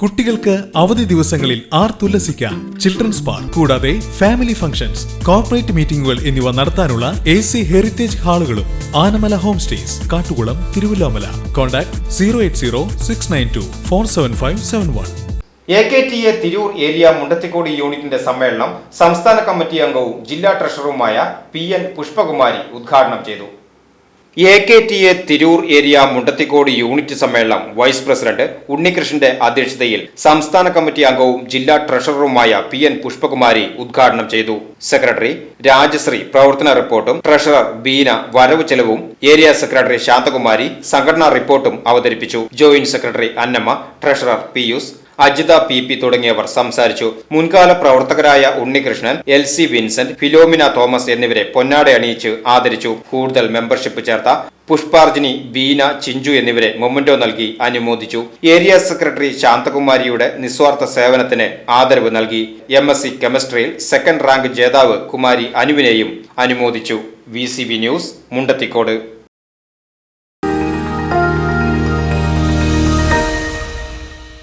കുട്ടികൾക്ക് അവധി ദിവസങ്ങളിൽ ആർ തുല്ലസിക്കാം. ചിൽഡ്രൻസ് പാർക്ക് കൂടാതെ ഫാമിലി ഫംഗ്ഷൻസ് കോർപ്പറേറ്റ് മീറ്റിംഗുകൾ എന്നിവ നടത്താനുള്ള A C heritage ഹാളുകളും Anamala home stays Kattukulam Thiruvilwamala. Contact zero eight zero six nine two four seven five seven one A K T A Tirur area Mundathikode യൂണിറ്റിന്റെ സമ്മേളനം സംസ്ഥാന committee അംഗവും ജില്ലാ ട്രഷററുമായ P N Pushpakumari ഉദ്ഘാടനം ചെയ്തു. A K T A Tirur area Mundathikode unit സമ്മേളനം vice president ഉണ്ണികൃഷ്ണന്റെ അധ്യക്ഷതയിൽ സംസ്ഥാന കമ്മിറ്റി അംഗവും ജില്ലാ ട്രഷററുമായ പി എൻ പുഷ്പകുമാരി ഉദ്ഘാടനം ചെയ്തു. സെക്രട്ടറി രാജശ്രീ പ്രവർത്തന റിപ്പോർട്ടും ട്രഷറർ ബീന വരവ് ചെലവും ഏരിയ സെക്രട്ടറി ശാന്തകുമാരി സംഘടനാ റിപ്പോർട്ടും അവതരിപ്പിച്ചു. Joint secretary Annamma treasurer Pius Ajitha P P തുടങ്ങിയവർ സംസാരിച്ചു. മുൻകാല പ്രവർത്തകരായ Unnikrishnan L C Vincent Philomena Thomas എന്നിവരെ പൊന്നാട അണിയിച്ച് ആദരിച്ചു. കൂടുതൽ മെമ്പർഷിപ്പ് ചേർത്ത പുഷ്പാർജിനി ബീന ചിഞ്ചു എന്നിവരെ മൊമന്റോ നൽകി അനുമോദിച്ചു. ഏരിയ സെക്രട്ടറി ശാന്തകുമാരിയുടെ നിസ്വാർത്ഥ സേവനത്തിന് ആദരവ് നൽകി. എം എസ് സി കെമിസ്ട്രിയിൽ സെക്കൻഡ് റാങ്ക് ജേതാവ് കുമാരി അനുവിനെയും അനുമോദിച്ചു. V news Mundathikode.